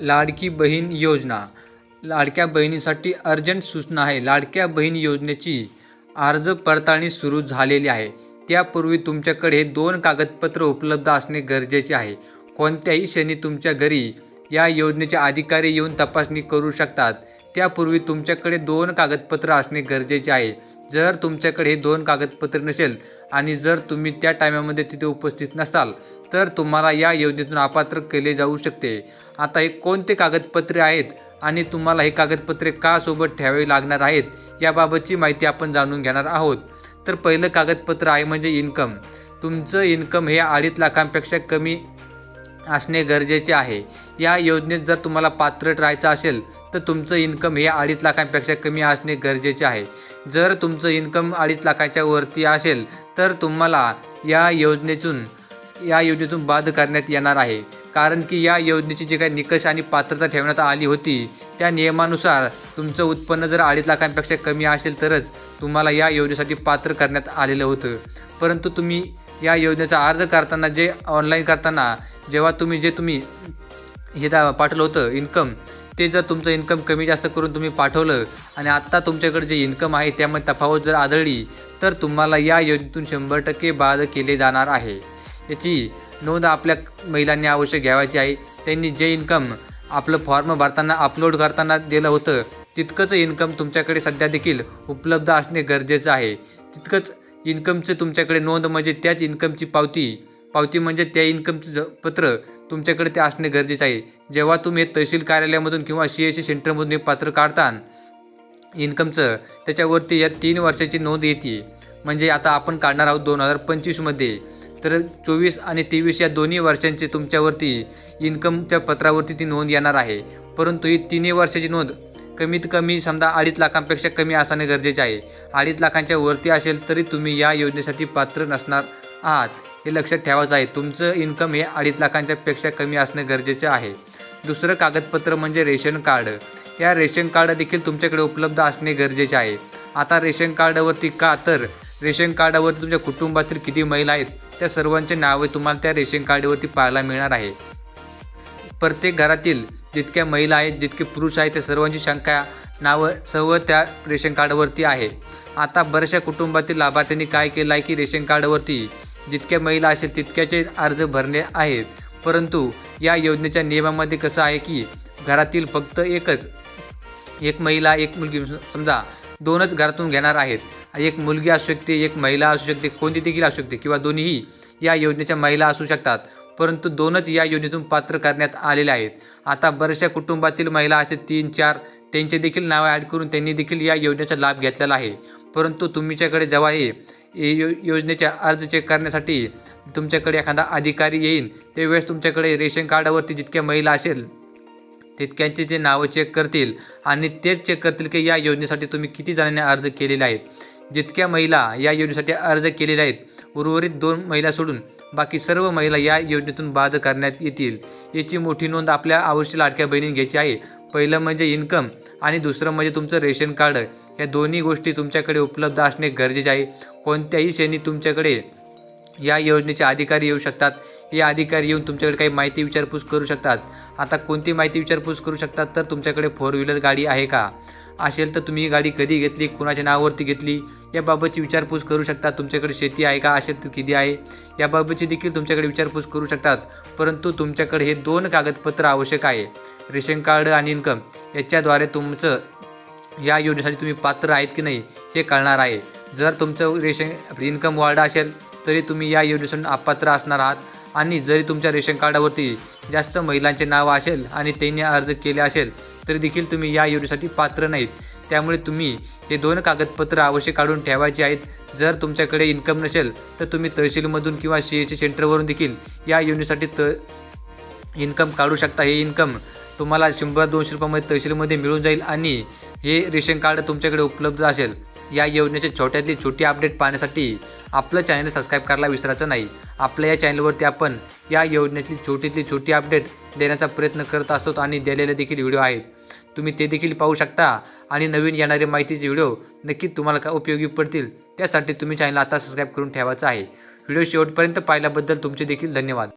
लाडकी बहीण योजना. लाडक्या बहिणीसाठी अर्जंट सूचना आहे. लाडक्या बहीण योजनेची अर्ज पडताळणी सुरू झालेली आहे. त्यापूर्वी तुमच्याकडे दोन कागदपत्र उपलब्ध असणे गरजेचे आहे. कोणत्याही क्षणी तुमच्या घरी या योजनेचे अधिकारी येऊन तपासणी करू शकतात. त्यापूर्वी तुमच्याकडे दोन कागदपत्र असणे गरजेचे आहे. जर तुमच्याकडे हे दोन कागदपत्र नसेल आणि जर तुम्ही त्या टायमामध्ये तिथे उपस्थित नसाल तर तुम्हाला या योजनेतून अपात्र केले जाऊ शकते. आता हे कोणते कागदपत्रे आहेत आणि तुम्हाला हे कागदपत्रे का सोबत ठेवावी लागणार आहेत याबाबतची माहिती आपण जाणून घेणार आहोत. तर पहिलं कागदपत्र आहे म्हणजे इन्कम. तुमचं इन्कम हे अडीच लाखांपेक्षा कमी असणे गरजेचे आहे. या योजनेत जर तुम्हाला पात्र राहायचं असेल तर तुमचं इन्कम हे अडीच लाखांपेक्षा कमी असणे गरजेचे आहे. जर तुमचं इन्कम अडीच लाखाच्या वरती असेल तर तुम्हाला या योजनेतून या योजनेतून बाद करण्यात येणार आहे. कारण की या योजनेची जी काही निकष आणि पात्रता ठेवण्यात आली होती त्या नियमानुसार तुमचं उत्पन्न जर अडीच लाखांपेक्षा कमी असेल तरच तुम्हाला या योजनेसाठी पात्र करण्यात आलेलं होतं. परंतु तुम्ही या योजनेचा अर्ज करताना जे ऑनलाईन करताना जेव्हा तुम्ही जे तुम्ही हे दा पाठवलं होतं इन्कम ते जर तुमचं इन्कम कमी जास्त करून तुम्ही पाठवलं आणि आत्ता तुमच्याकडे जे इन्कम आहे त्यामध्ये तफावत जर आढळली तर तुम्हाला या योजनेतून शंभर टक्के बाद केले जाणार आहे. याची नोंद आपल्या महिलांनी आवश्यक घ्यावायची आहे. त्यांनी जे इन्कम आपलं फॉर्म भरताना अपलोड करताना दिलं होतं तितकंच इन्कम तुमच्याकडे सध्या देखील उपलब्ध असणे गरजेचं आहे. तितकंच इन्कमचं तुमच्याकडे नोंद म्हणजे त्याच इन्कमची पावती. पावती म्हणजे त्या इन्कमचं ज- पत्र. तुमच्याकडे ते असणे गरजेचे आहे. जेव्हा तुम्ही तहसील कार्यालयामधून किंवा सी एस सी सेंटरमधून हे पत्र काढता इन्कमचं त्याच्यावरती या तीन वर्षाची नोंद येते. म्हणजे आता आपण काढणार आहोत दोन हजार पंचवीसमध्ये तर चोवीस आणि तेवीस या दोन्ही वर्षांचे तुमच्यावरती इन्कमच्या पत्रावरती ती नोंद येणार आहे. परंतु ही तिन्ही वर्षाची नोंद कमीत कमी समजा अडीच लाखांपेक्षा कमी असणे गरजेचे आहे. अडीच लाखांच्या वरती असेल तरी तुम्ही या योजनेसाठी पात्र नसणार आहात हे लक्षात ठेवायचं आहे. तुमचं इन्कम हे अडीच लाखांच्या पेक्षा कमी असणे गरजेचे आहे. दुसरं कागदपत्र म्हणजे रेशन कार्ड. या रेशन कार्ड देखील तुमच्याकडे उपलब्ध असणे गरजेचे आहे. आता रेशन कार्डावरती का तर? रेशन कार्डावरती तुमच्या कुटुंबातील किती महिला आहेत त्या सर्वांचे नावे तुम्हाला त्या रेशन कार्डवरती पाहायला मिळणार आहे. प्रत्येक घरातील जितक्या महिला आहेत जितके पुरुष आहेत त्या सर्वांची शंका नावं सर्व त्या रेशन कार्डवरती आहे. आता बऱ्याचशा कुटुंबातील लाभार्थ्यांनी काय केलं आहे की रेशन कार्डवरती जितक्या महिला असेल तितक्याचे अर्ज भरणे आहेत परंतु या योजनेच्या नियमामध्ये कसं आहे की घरातील फक्त एकच एक महिला एक मुलगी समजा दोनच घरातून घेणार आहेत. एक मुलगी असू शकते एक महिला असू शकते कोणती देखील असू शकते किंवा दोन्हीही या योजनेच्या महिला असू शकतात. परंतु दोनच या योजनेतून पात्र करण्यात आलेले आहेत. आता बऱ्याचशा कुटुंबातील महिला असे तीन चार त्यांचे देखील नावे ॲड करून त्यांनी देखील या योजनेचा लाभ घेतलेला आहे. परंतु तुमच्याकडे जेव्हा हे हे यो योजनेचे अर्ज चेक करण्यासाठी तुमच्याकडे एखादा अधिकारी येईल त्यावेळेस तुमच्याकडे रेशन कार्डावरती जितक्या महिला असेल तितक्यांचे ते नावं चेक करतील आणि तेच चेक करतील की या योजनेसाठी तुम्ही किती जणांनी अर्ज केलेले आहेत. जितक्या महिला या योजनेसाठी अर्ज केलेले आहेत उर्वरित दोन महिला सोडून बाकी सर्व महिला या योजनेतून बाद करण्यात येतील. याची मोठी नोंद आपल्या आवश्यक लाडक्या बहिणीने घ्यायची आहे. पहिलं म्हणजे इन्कम आणि दुसरं म्हणजे तुमचं रेशन कार्ड. या दोन्ही गोष्टी तुमच्याकडे उपलब्ध असणे गरजेचे आहे. कोणत्याही श्रेणी तुमच्याकडे या योजनेचे अधिकारी येऊ शकतात. हे अधिकारी येऊन तुमच्याकडे काही माहिती विचारपूस करू शकतात. आता कोणती माहिती विचारपूस करू शकतात तर तुमच्याकडे फोर व्हीलर गाडी आहे का? असेल तर तुम्ही ही गाडी कधी घेतली कुणाच्या नावावरती घेतली याबाबतची विचारपूस करू शकता. तुमच्याकडे शेती आहे का असेल तर किती आहे याबाबतची देखील तुमच्याकडे विचारपूस करू शकतात. परंतु तुमच्याकडे हे दोन कागदपत्र आवश्यक आहे. रेशन कार्ड आणि इन्कम याच्याद्वारे तुमचं या योजनेसाठी तुम्ही पात्र आहेत की नाही हे कळणार आहे. जर तुमचं रेशन इन्कम वाढ असेल तरी तुम्ही या योजनेतून अपात्र असणार आहात. आणि जरी तुमच्या रेशन कार्डावरती जास्त महिलांचे नाव असेल आणि त्यांनी अर्ज केले असेल तरी देखील तुम्ही या योजनेसाठी पात्र नाहीत. त्यामुळे तुम्ही हे दोन कागदपत्र अवश्य काढून ठेवायची आहेत. जर तुमच्याकडे इन्कम नसेल तर तुम्ही तहसीलमधून किंवा सी एस सी सेंटरवरून देखील या योजनेसाठी त इन्कम काढू शकता. हे इन्कम तुम्हाला शंभर दोनशे रुपयामध्ये तहसीलमध्ये मिळून जाईल आणि हे रेशन कार्ड तुमच्याकडे उपलब्ध असेल. या योजनेचे छोट्यातली छोटी अपडेट पाहण्यासाठी आपलं चॅनल सबस्क्राईब करायला विसरायचं नाही. आपल्या या चॅनलवरती आपण या योजनेतली छोटीतली छोटी अपडेट देण्याचा प्रयत्न करत असतो आणि दिलेले देखील व्हिडिओ आहेत. तुम्ही ते देखील पाहू शकता आणि नवीन येणारे माहितीचे व्हिडिओ नक्कीच तुम्हाला का उपयोगी पडतील त्यासाठी तुम्ही चॅनल आता सबस्क्राईब करून ठेवायचं आहे. व्हिडिओ शेवटपर्यंत पाहिल्याबद्दल तुमचे देखील धन्यवाद.